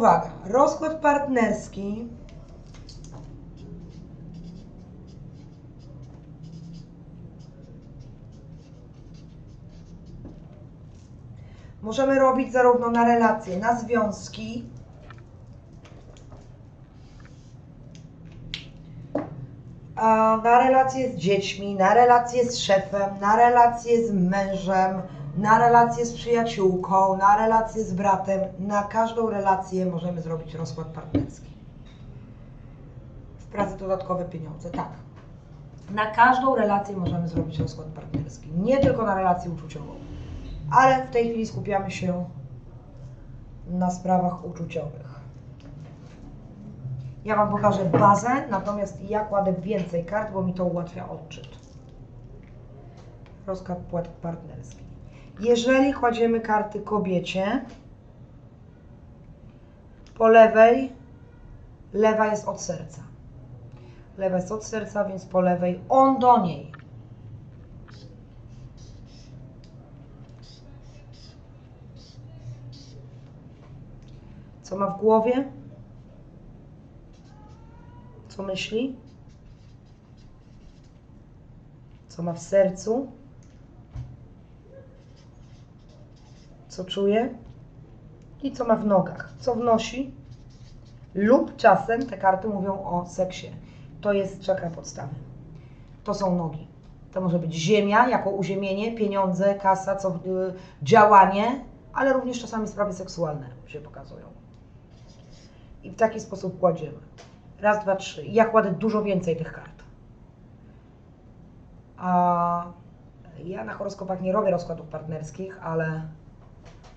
Uwaga, rozkład partnerski. Możemy robić zarówno na relacje, na związki, na relacje z dziećmi, na relacje z szefem, na relacje z mężem, na relacje z przyjaciółką, na relacje z bratem. Na każdą relację możemy zrobić rozkład partnerski. W pracy dodatkowe pieniądze, tak. Na każdą relację możemy zrobić rozkład partnerski. Nie tylko na relację uczuciową, ale w tej chwili skupiamy się na sprawach uczuciowych. Ja Wam pokażę bazę, natomiast ja kładę więcej kart, bo mi to ułatwia odczyt. Rozkład partnerski. Jeżeli kładziemy karty kobiecie, po lewej, lewa jest od serca. Lewa jest od serca, więc po lewej on do niej. Co ma w głowie? Co myśli? Co ma w sercu? Co czuje? I co ma w nogach? Co wnosi? Lub czasem te karty mówią o seksie. To jest czakra podstawy. To są nogi. To może być ziemia jako uziemienie, pieniądze, kasa, co, y, działanie, ale również czasami sprawy seksualne się pokazują. I w taki sposób kładziemy. Raz, dwa, trzy. Ja kładę dużo więcej tych kart. A ja na horoskopach nie robię rozkładów partnerskich, ale,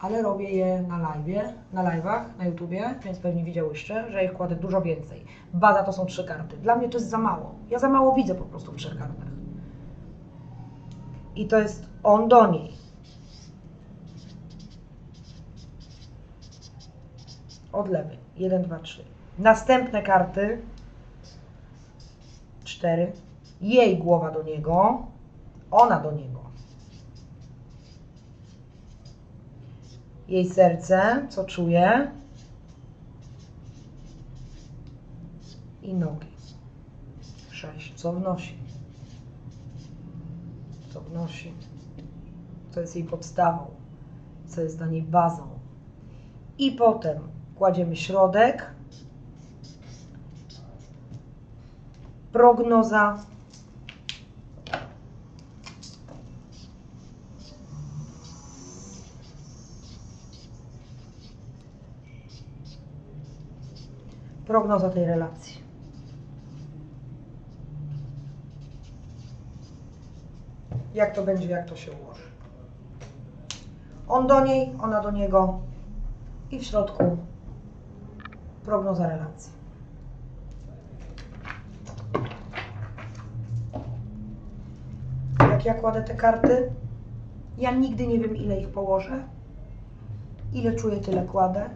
ale robię je na live, na live'ach, na YouTubie, więc pewnie widziałyście, że ich kładę dużo więcej. Baza to są trzy karty. Dla mnie to jest za mało. Ja za mało widzę po prostu w trzech kartach. I to jest on do niej. Od lewej. 1, 2, 3. Następne karty. 4. Jej głowa do niego. Ona do niego. Jej serce, co czuje. I nogi. 6. Co wnosi? Co wnosi? Co jest jej podstawą? Co jest dla niej bazą? I potem kładziemy środek. Prognoza. Prognoza tej relacji. Jak to będzie, jak to się ułoży. On do niej, ona do niego i w środku prognoza relacji. Jak ja kładę te karty, ja nigdy nie wiem, ile ich położę. Ile czuję, tyle kładę.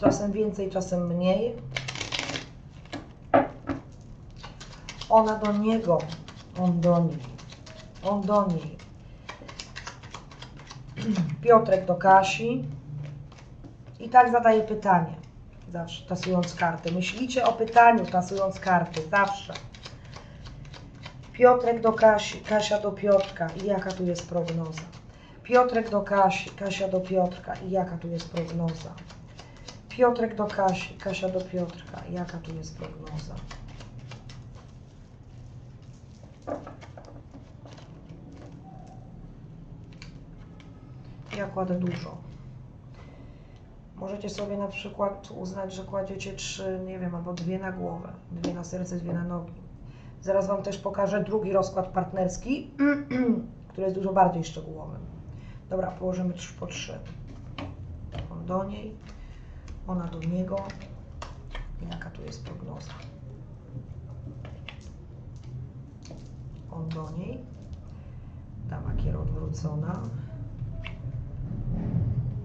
Czasem więcej, czasem mniej. Ona do niego, on do niej, on do niej. Piotrek do Kasi. I tak zadaję pytanie. Zawsze tasując karty. Myślicie o pytaniu, tasując karty. Zawsze. Piotrek do Kasi, Kasia do Piotrka. I jaka tu jest prognoza? Piotrek do Kasi, Kasia do Piotrka. I jaka tu jest prognoza? Piotrek do Kasi, Kasia do Piotrka. Jaka tu jest prognoza? Ja kładę dużo. Możecie sobie na przykład uznać, że kładziecie trzy, nie wiem, albo dwie na głowę, dwie na serce, dwie na nogi. Zaraz Wam też pokażę drugi rozkład partnerski, który jest dużo bardziej szczegółowy. Dobra, położymy po trzy. Do niej, ona do niego. I Jaka tu jest prognoza? On do niej. Dama kier odwrócona.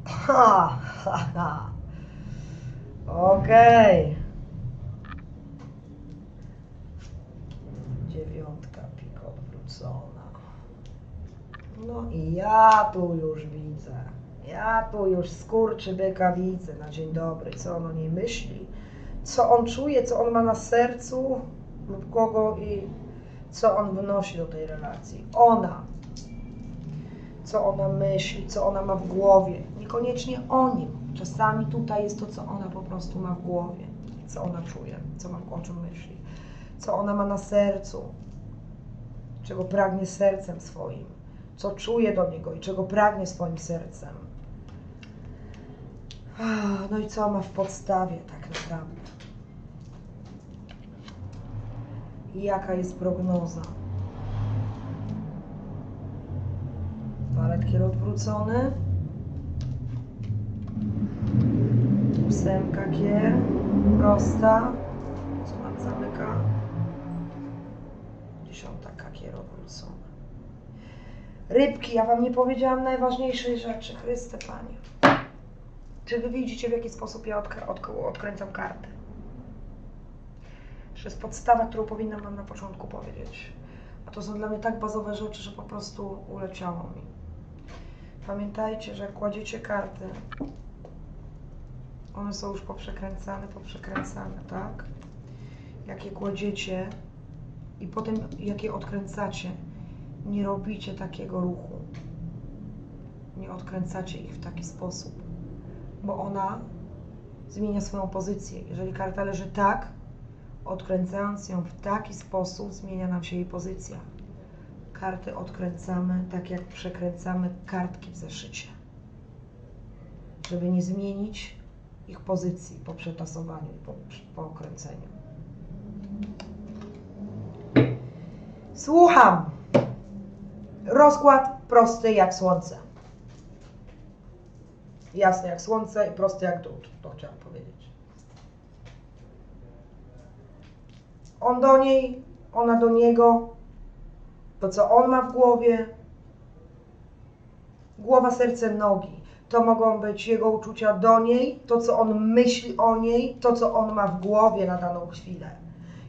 Ha, ha, ha. Okej. Dziewiątka pik odwrócona. No i ja tu już widzę. Ja tu już skurczybyka widzę na dzień dobry. Co on o niej myśli? Co on czuje? Co on ma na sercu? Lub kogo i co on wnosi do tej relacji? Ona. Co ona myśli? Co ona ma w głowie? Niekoniecznie o nim. Czasami tutaj jest to, co ona po prostu ma w głowie. Co ona czuje? Co ma, o czym myśli? Co ona ma na sercu? Czego pragnie sercem swoim? co czuje do niego i czego pragnie swoim sercem. No i co ma w podstawie tak naprawdę? Jaka jest prognoza? Walet kier odwrócony. Ósemka kier. Prosta. Co nam zamyka? Dziesiąta kier odwrócona. Rybki, ja Wam nie powiedziałam najważniejszej rzeczy. Chryste Panie. Czy Wy widzicie, w jaki sposób ja odk- odkręcam karty? To jest podstawa, którą powinnam Wam na początku powiedzieć. A to są dla mnie tak bazowe rzeczy, że po prostu uleciało mi. Pamiętajcie, że jak kładziecie karty, one są już poprzekręcane, poprzekręcane, tak? Jak je kładziecie i potem jak je odkręcacie, nie robicie takiego ruchu. Nie odkręcacie ich w taki sposób, bo ona zmienia swoją pozycję. Jeżeli karta leży tak, odkręcając ją w taki sposób, zmienia nam się jej pozycja. Karty odkręcamy tak, jak przekręcamy kartki w zeszycie, żeby nie zmienić ich pozycji po przetasowaniu po, po okręceniu. Słucham. Rozkład prosty jak słońce. Jasny jak słońce i prosty jak dół. To chciałam powiedzieć. On do niej, ona do niego. To, co on ma w głowie. Głowa, serce, nogi. To mogą być jego uczucia do niej, to, co on myśli o niej, to, co on ma w głowie na daną chwilę.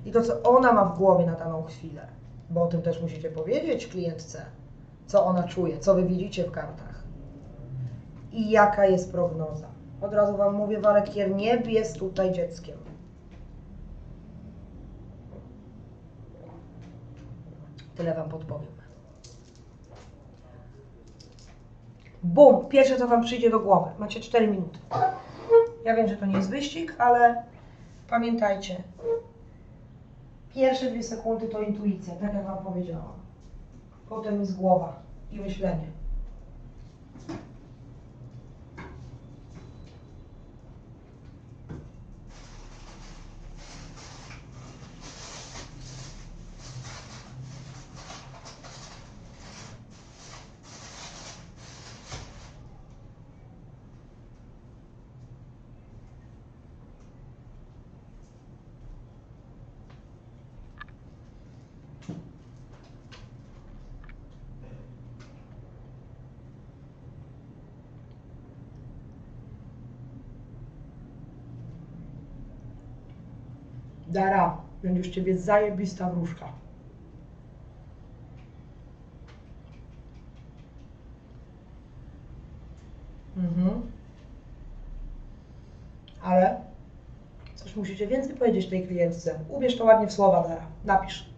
I to, co ona ma w głowie na daną chwilę. Bo o tym też musicie powiedzieć klientce co ona czuje, co wy widzicie w kartach i jaka jest prognoza. Od razu Wam mówię, Walekier nie jest tutaj dzieckiem. Tyle Wam podpowiem. Bum! Pierwsze, co Wam przyjdzie do głowy. Macie 4 minuty. Ja wiem, że to nie jest wyścig, ale pamiętajcie. Pierwsze dwie sekundy to intuicja, tak jak Wam powiedziałam. Potem jest głowa i myślenie. Dara, będziesz ciebie zajebista wróżka. Mhm. Ale coś musicie więcej powiedzieć tej klientce. Ubierz to ładnie w słowa, Dara. Napisz.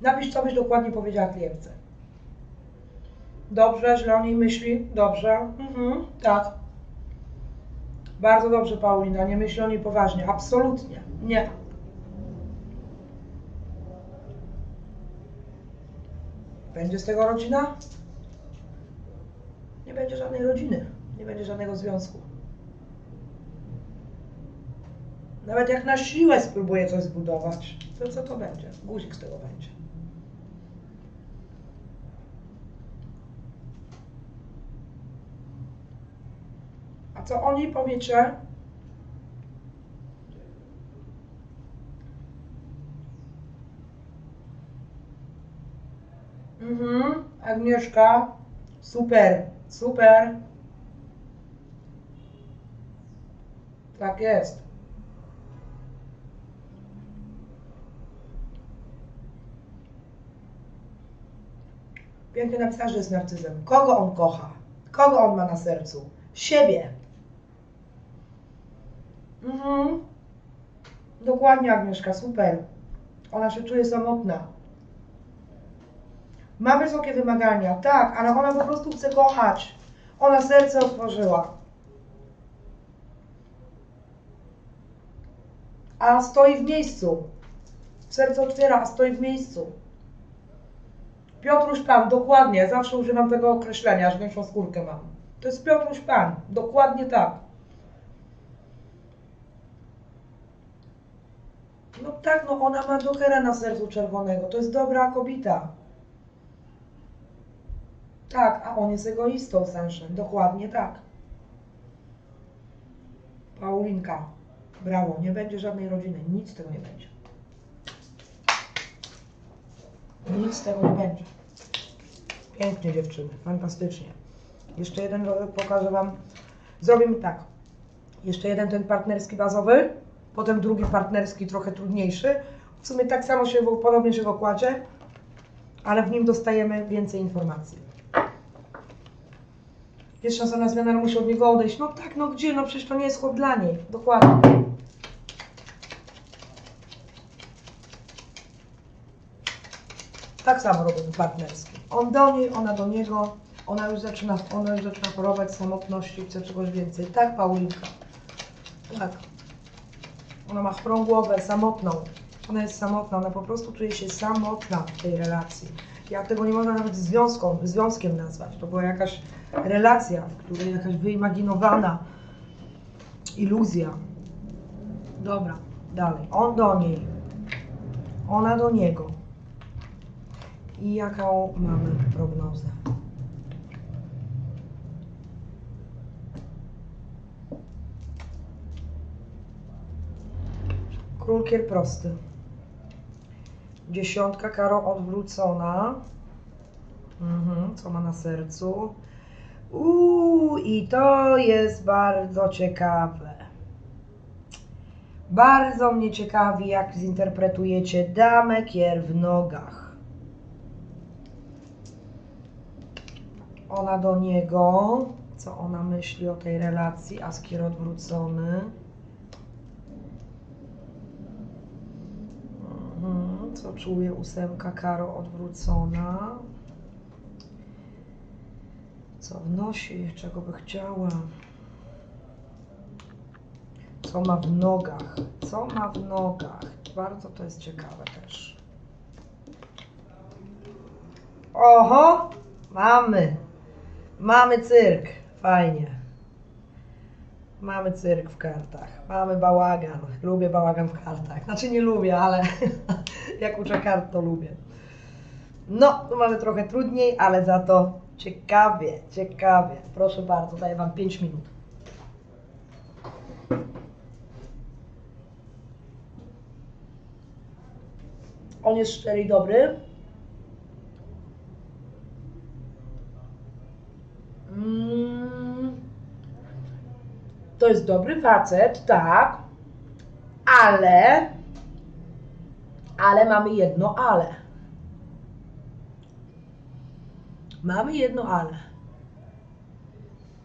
Napisz, co byś dokładnie powiedziała klientce. Dobrze, źle o niej myśli? Dobrze. Mhm, tak. Bardzo dobrze, Paulina. Nie myśli o niej poważnie. Absolutnie. Nie. Będzie z tego rodzina? Nie będzie żadnej rodziny, nie będzie żadnego związku. Nawet jak na siłę spróbuję coś zbudować, to co to będzie? Guzik z tego będzie. A co oni powiecie, Mhm, Agnieszka, super, super. Tak jest. Pięknie napisała, że jest narcyzem. Kogo on kocha? Kogo on ma na sercu? Siebie. Mhm. Dokładnie, Agnieszka, super. Ona się czuje samotna. Ma wysokie wymagania, tak, ale ona po prostu chce kochać. Ona serce otworzyła. A stoi w miejscu. Serce otwiera, a stoi w miejscu. Piotruś Pan, dokładnie. Zawsze używam tego określenia, że większą skórkę mam. To jest Piotruś Pan. Dokładnie tak. No tak, no ona ma Jokera na sercu czerwonego. To jest dobra kobieta. Tak, a on jest egoistą, Sunshine. Dokładnie tak. Paulinka, brawo, nie będzie żadnej rodziny. Nic z tego nie będzie. Nic z tego nie będzie. Pięknie dziewczyny, fantastycznie. Jeszcze jeden pokażę Wam. Zrobimy tak. Jeszcze jeden ten partnerski bazowy, potem drugi partnerski trochę trudniejszy. W sumie tak samo się, podobnie się go kładzie, ale w nim dostajemy więcej informacji. Jest szansa na zmianę, ale musi od niego odejść. No tak, no gdzie? No przecież to nie jest chłop dla niej. Dokładnie. Tak samo robimy partnerski. On do niej, ona do niego. Ona już zaczyna, ona już zaczyna chorować samotności, chce czegoś więcej. Tak, Paulinka. Tak. Ona ma chorą głowę, samotną. Ona jest samotna, ona po prostu czuje się samotna w tej relacji. Jak tego nie można nawet związką, związkiem nazwać. To była jakaś relacja, w której jakaś wyimaginowana iluzja. Dobra, dalej. On do niej. Ona do niego. I jaką mamy prognozę? Król kier prosty. Dziesiątka karo odwrócona. Mhm, co ma na sercu? Uuu, i to jest bardzo ciekawe. Bardzo mnie ciekawi, jak zinterpretujecie damę kier w nogach. Ona do niego, co ona myśli o tej relacji, a skier odwrócony. Mhm, co czuje ósemka karo odwrócona? Co wnosi, czego by chciała? Co ma w nogach? Co ma w nogach? Bardzo to jest ciekawe też. Oho! Mamy! Mamy cyrk. Fajnie. Mamy cyrk w kartach. Mamy bałagan. Lubię bałagan w kartach. Znaczy nie lubię, ale jak uczę kart, to lubię. No, tu mamy trochę trudniej, ale za to ciekawie, ciekawie. Proszę bardzo, daję Wam 5 minut. On jest szczery i dobry. Mm. To jest dobry facet, tak, ale, ale mamy jedno ale. Mamy jedno ale.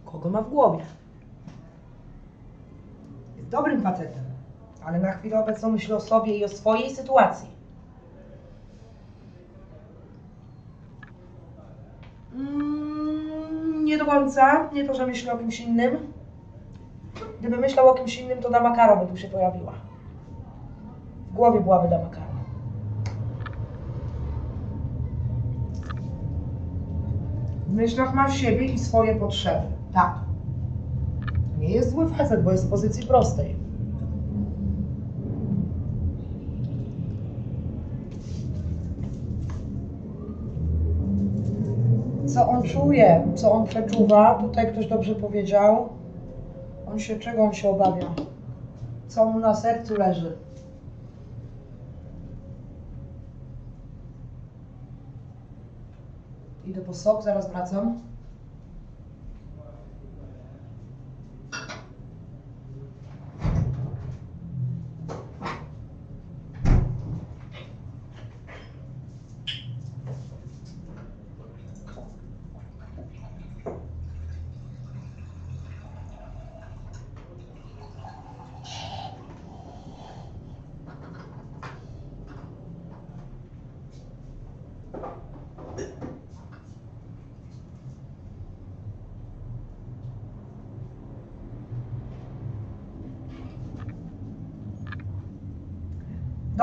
Kogo ma w głowie? Jest dobrym facetem, ale na chwilę obecną myśli o sobie i o swojej sytuacji. Mm, nie do końca, nie to, że myśli o kimś innym. Gdyby myślał o kimś innym, to dama Karo by tu się pojawiła. W głowie byłaby dama Karo. W myślach ma siebie i swoje potrzeby. Tak. Nie jest zły facet, bo jest w pozycji prostej. Co on czuje, co on przeczuwa, tutaj ktoś dobrze powiedział. On się, czego on się obawia? Co mu na sercu leży? Idę po sok, zaraz wracam.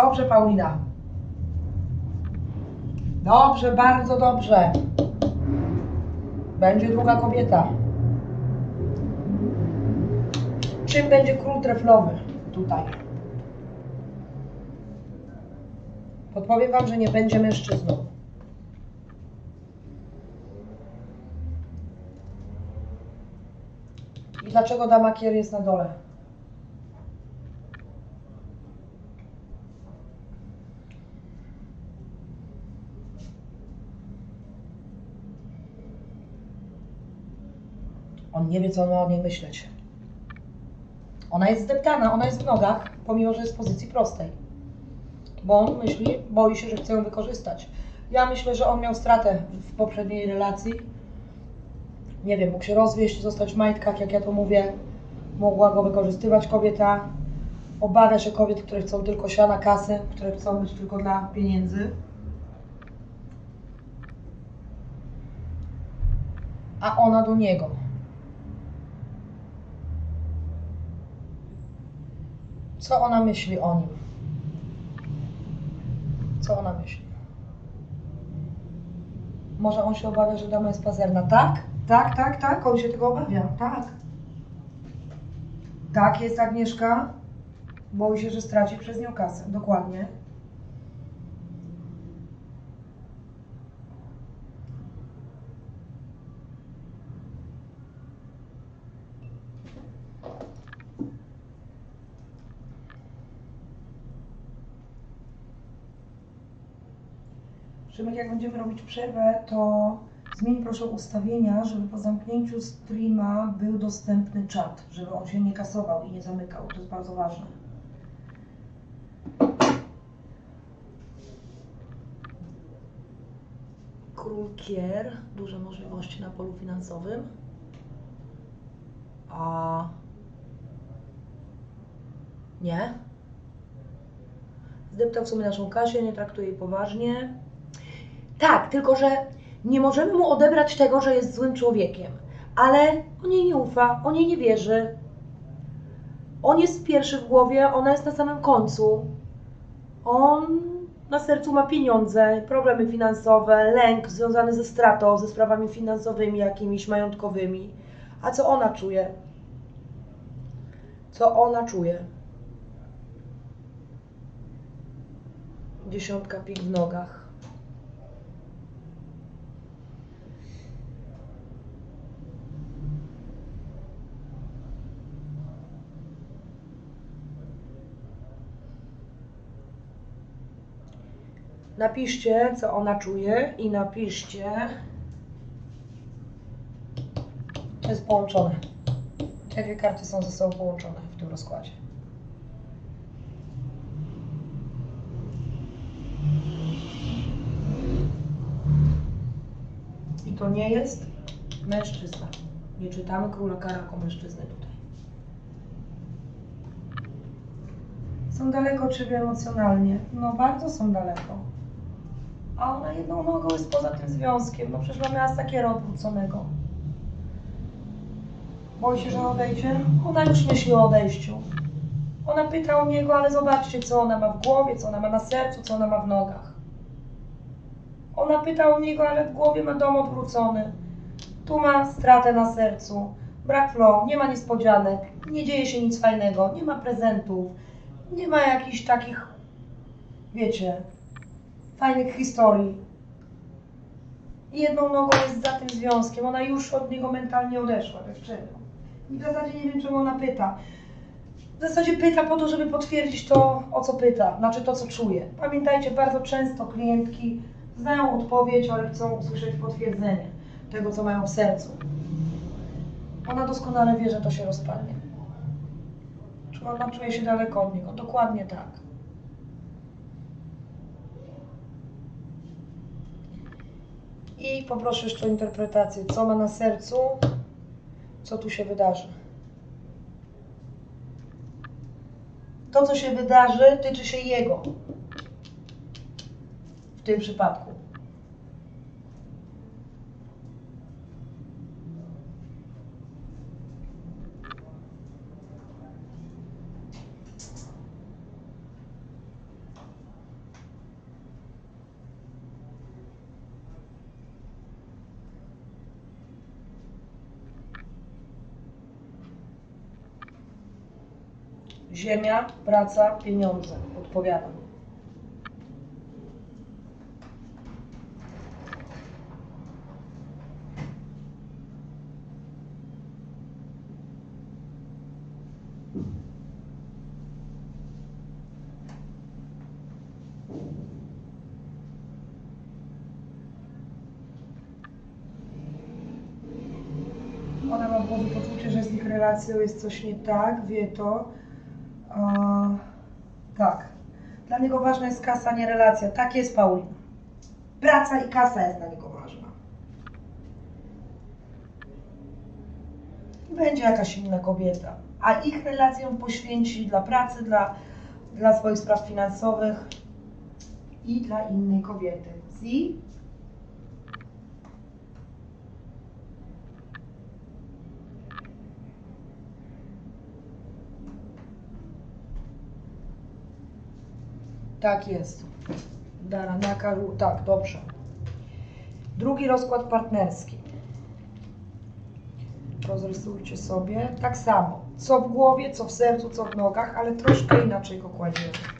Dobrze, Paulina. Dobrze, bardzo dobrze. Będzie druga kobieta. Czym będzie król treflowy tutaj? Podpowiem Wam, że nie będzie mężczyzną. I dlaczego dama kier jest na dole? Nie wie, co ma o niej myśleć. Ona jest zdeptana, ona jest w nogach, pomimo, że jest w pozycji prostej. Bo on myśli, boi się, że chce ją wykorzystać. Ja myślę, że on miał stratę w poprzedniej relacji. Nie wiem, mógł się rozwieść, zostać w majtkach, jak ja to mówię. Mogła go wykorzystywać kobieta. Obawia się kobiet, które chcą tylko siana kasy, które chcą być tylko dla pieniędzy. A ona do niego. Co ona myśli o nim? Co ona myśli? Może on się obawia, że dama jest pazerna. Tak? Tak, tak, tak. On się tego obawia. Tak. Tak jest Agnieszka. Boi się, że straci przez nią kasę. Dokładnie. Szymek, jak będziemy robić przerwę, to zmień proszę ustawienia, żeby po zamknięciu streama był dostępny czat, żeby on się nie kasował i nie zamykał. To jest bardzo ważne. Król Kier, duże możliwości na polu finansowym. A nie. Zdeptał w sumie naszą Kasię, nie traktuje jej poważnie. Tak, tylko że nie możemy mu odebrać tego, że jest złym człowiekiem. Ale on jej nie ufa, on jej nie wierzy. On jest pierwszy w głowie, ona jest na samym końcu. On na sercu ma pieniądze, problemy finansowe, lęk związany ze stratą, ze sprawami finansowymi, jakimiś majątkowymi. A co ona czuje? Co ona czuje? Dziesiątka pik w nogach. Napiszcie, co ona czuje i napiszcie. To jest połączone. Dwie karty są ze sobą połączone w tym rozkładzie. I to nie jest mężczyzna. Nie czytamy króla kara jako mężczyzny tutaj. Są daleko od siebie emocjonalnie. No bardzo są daleko. A ona jedną nogą jest poza tym związkiem. No przecież mamy Asakiera odwróconego. Boi się, że odejdzie? Ona już myśli o odejściu. Ona pyta o niego, ale zobaczcie, co ona ma w głowie, co ona ma na sercu, co ona ma w nogach. Ona pyta o niego, ale w głowie ma dom odwrócony. Tu ma stratę na sercu, brak flow, nie ma niespodzianek, nie dzieje się nic fajnego, nie ma prezentów, nie ma jakichś takich, wiecie, fajnych historii. I jedną nogą jest za tym związkiem. Ona już od niego mentalnie odeszła, dziewczyna. I w zasadzie nie wiem, czemu ona pyta. W zasadzie pyta po to, żeby potwierdzić to, o co pyta, znaczy to, co czuje. Pamiętajcie, bardzo często klientki znają odpowiedź, ale chcą usłyszeć potwierdzenie tego, co mają w sercu. Ona doskonale wie, że to się rozpadnie. Czy ona czuje się daleko od niego? Dokładnie tak. I poproszę jeszcze o interpretację, co ma na sercu, co tu się wydarzy. To, co się wydarzy, tyczy się jego. W tym przypadku. Ziemia, praca, pieniądze. Odpowiadam. Ona ma w głowie poczucie, że z ich relacją jest coś nie tak, wie to. Tak. Dla niego ważna jest kasa, nie relacja. Tak jest, Paulina. Praca i kasa jest dla niego ważna. Będzie jakaś inna kobieta, a ich relację poświęci dla pracy, dla, dla swoich spraw finansowych i dla innej kobiety. See? Tak jest. Daranaka, tak, dobrze. Drugi rozkład partnerski. Rozrysujcie sobie. Tak samo. Co w głowie, co w sercu, co w nogach, ale troszkę inaczej go kładziemy.